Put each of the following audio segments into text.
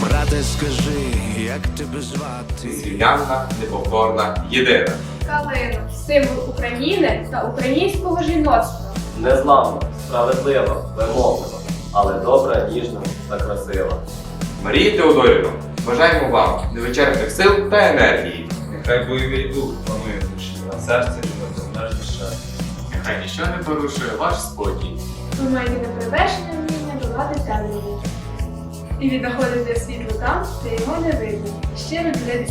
Брате, скажи, як тебе звати? Звільнянка, неповторна, єдина. Калина символ України та українського жіноцтва. Незламна, справедлива, вимоглива, але добра, ніжна та красива. Марії Теодорівно, бажаємо вам невичерпних сил та енергії. Нехай бойовий дух панує в душі, а серце безмежне щастя. Нехай ніщо не порушує ваш спокій. Ви маєте неперевершене вміння долати темряву. І віднаходити світло там, де його не видно. І щиро. Хай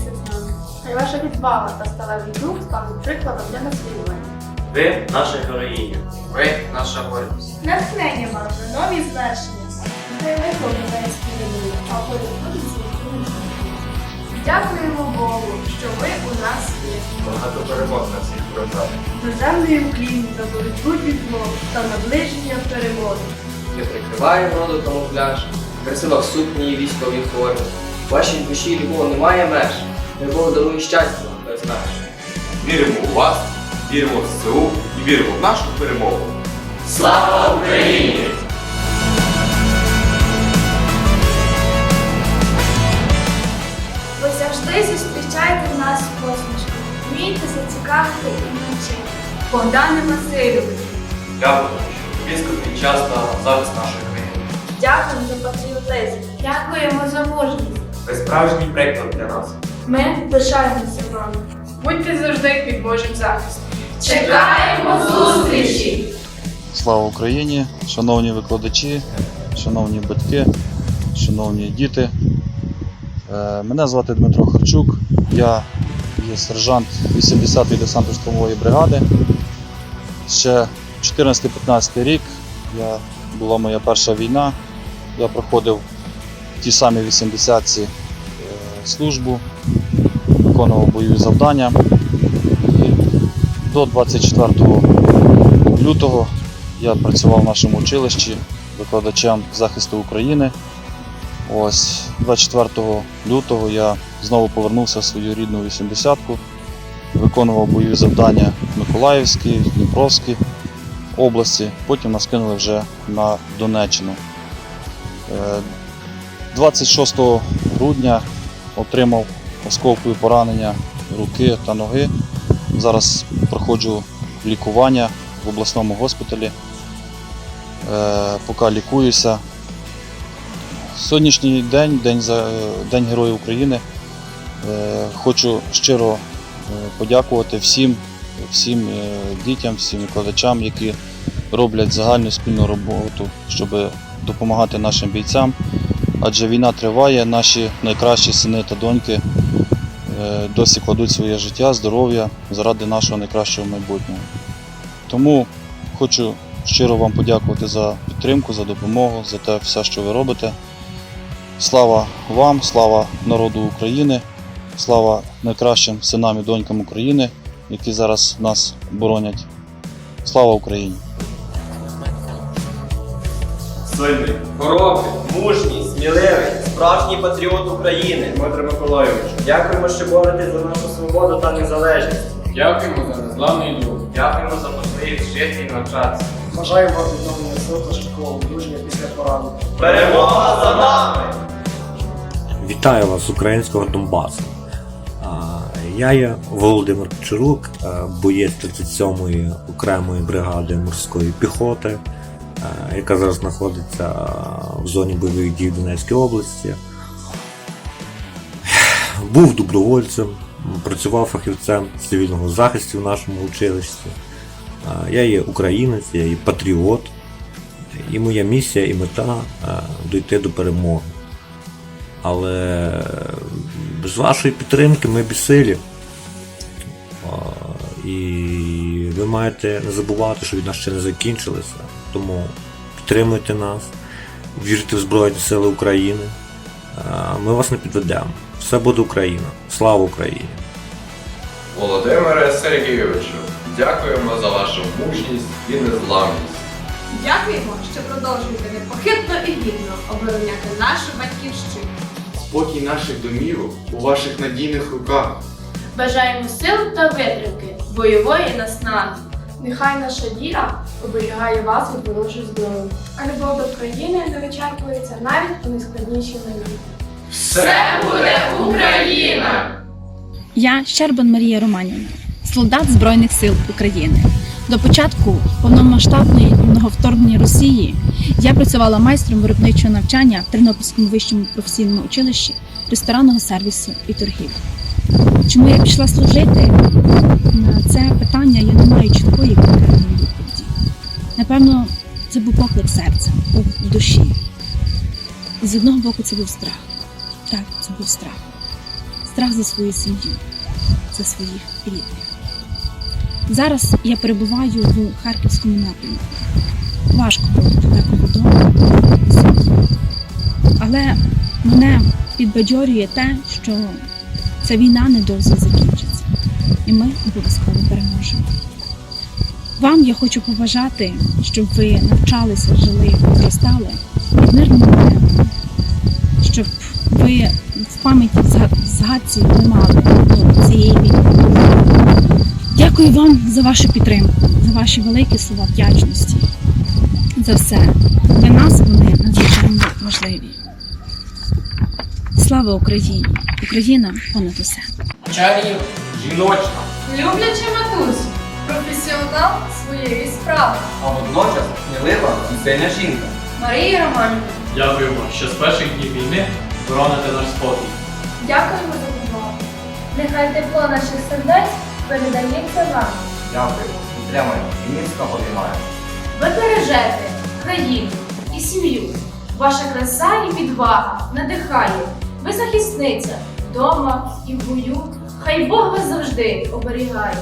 ваша відвага та сталевий дух стануть прикладом для наслідування. Ви наша героїня. Ви наша гордість. Натхнення вам на нові звершення. Нехай лихо не спільною, а поряд будуть. Дякуємо Богу, що ви у нас є. Багато перемог на всіх фронтах. Доземний уклін за боротьбу від злом та наближення перемоги. Не прикриває вроду камуфляж, красива в сукні і військовій формі. Вашій душі любов немає меж, де Бог дарує щастя без меж. Віримо у вас, віримо в ЗСУ і віримо в нашу перемогу. Слава Україні! Ви завжди зустрічаєте нас з посмішкою. Вмієте зацікавити і навчити. Богдане Васильович, Дякую, що близько час на захист нашої країни. дякуємо за патріотизм. Дякуємо за мужність. Ви справжній приклад для нас. Ми пишаємося вами. Будьте завжди під Божим захистом. Чекаємо зустрічі! Слава Україні! Шановні викладачі, шановні батьки, шановні діти. Е, Мене звати Дмитро Харчук, я є сержант 80-ї десантно-штурмової бригади. Ще 14-15 рік я, була моя перша війна. Я проходив в тій самій 80-ці е, службу, виконував бойові завдання. До 24 лютого я працював в нашому училищі викладачем захисту України. Ось 24 лютого я знову повернувся в свою рідну 80-ку, виконував бойові завдання в Миколаївській, в Дніпровській області, потім нас кинули вже на Донеччину. Е, 26 грудня отримав осколкові поранення руки та ноги. Зараз проходжу лікування в обласному госпіталі. Е, поки лікуюся. Сьогоднішній день, День, День Героїв України. Е, Хочу щиро е, подякувати всім, всім дітям, всім викладачам, які роблять загальну спільну роботу, щоб допомагати нашим бійцям. Адже війна триває, наші найкращі сини та доньки досі кладуть своє життя, здоров'я заради нашого найкращого майбутнього. Тому хочу щиро вам подякувати за підтримку, за допомогу, за те все, що ви робите. Слава вам, слава народу України, слава найкращим синам і донькам України, які зараз нас боронять. Слава Україні! Сильний, хоробрий, мужній, сміливий, справжній патріот України. Дмитро Миколайович, Дякуємо, що боретесь за нашу свободу та незалежність. дякуємо за незламний дух. Дякуємо за можливість жити і навчатися. Бажаємо вам відновлення сил та швидкого одужання після поранення. Перемога за нами! Вітаю вас з українського Донбасу. Я є Володимир Кучерук, е, боєць 37-ї окремої бригади морської піхоти, яка зараз знаходиться в зоні бойових дій в Донецькій області. Був добровольцем, працював фахівцем цивільного захисту в нашому училищі. Е, Я є українець, я є патріот, і моя місія і мета е, дойти до перемоги. Але без вашої підтримки ми безсилі. І ви маєте не забувати, що війна ще не закінчилася. Тому підтримуйте нас, вірте в Збройні Сили України. Ми вас не підведемо. Все буде Україна. Слава Україні! Володимире Сергійовичу, Дякуємо за вашу мужність і незламність. Дякуємо, що продовжуєте непохитно і гідно обороняти нашу батьківщину. Спокій наших домівок у ваших надійних руках. Бажаємо сил та витримки, бойової наснаги. Нехай наша віра оберігає вас від ворожої зброї, а любов до країни не вичерпується навіть у найскладніші миті. Все буде Україна! Я Щербан Марія Романівна, солдат Збройних сил України. До початку повномасштабного вторгнення Росії я працювала майстром виробничого навчання в Тернопільському вищому професійному училищі ресторанного сервісу і торгівлі. Чому я пішла служити? На це питання я не маю чіткої конкретної відповіді. Напевно, це був поклик серця був в душі. І з одного боку це був страх. Так, це був страх страх за свою сім'ю, за своїх рідних. Зараз я перебуваю в Харківському напрямку. Важко було далеко вдома. Але мене підбадьорює те, що ця війна недовго закінчиться, і ми обов'язково переможемо. Вам я хочу побажати, щоб ви навчалися, жили, зростали під мирним небом, щоб ви в пам'яті в зга- в згадці тримали до цієї війни. Дякую вам за вашу підтримку, за ваші великі слова вдячності. За все. Для нас вони надзвичайно важливі. Слава Україні! Україна понад усе! Чарів, Жіночна. Люблячи матусю, професіонал своєї справи. а водночас смілива і сильна жінка. Марія Романівна. Дякуємо, що з перших днів війни бороните наш спокій. Дякуємо за увагу. Нехай тепло наших сердець передається вам. Дякуємо, підтримуємо і міцно обіймаємо. Ви бережете країну і сім'ю. Ваша краса і відвага надихає. Ви захисниця вдома і в бою. Хай Бог вас завжди оберігає.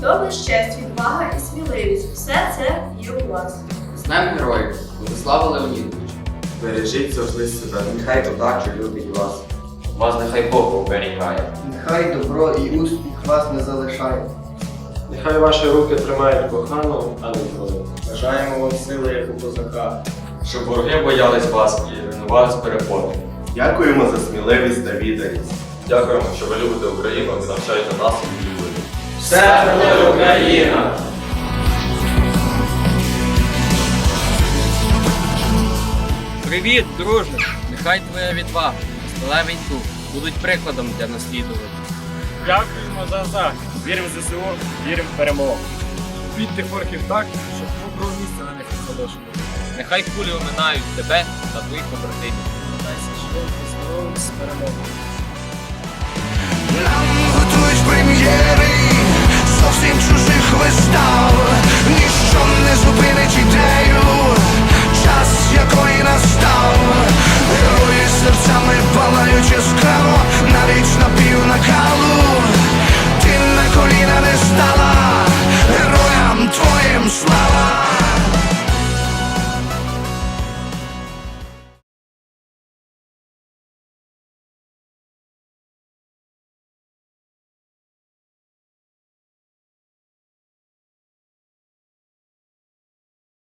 Добре щастя, відвага і сміливість. Все це є у вас. З Днем героїв, Владислава Леонідович. Бережіть завжди себе. Нехай удача любить вас. Вас нехай Бог оберігає. Нехай добро і успіх вас не залишає. Нехай ваші руки тримають кохану, а не зброю. Бажаємо вам сили, як у козака. Щоб вороги боялись вас і руйнували з перепони. Дякуємо за сміливість та відданість. Дякуємо, що ви любите Україну і навчаєте нас її любити. Все буде Україна! Привіт, друже! Нехай твоя відвага, сталевий дух будуть прикладом для наслідування. Дякуємо за захист. Віримо в ЗСУ, віримо в перемогу. Бійте форків так, щоб доброго місця на них не. Нехай кулі оминають тебе та твоїх побратимів. Здоров'я з перемогою. Нам готують прем'єри зовсім чужих вистав.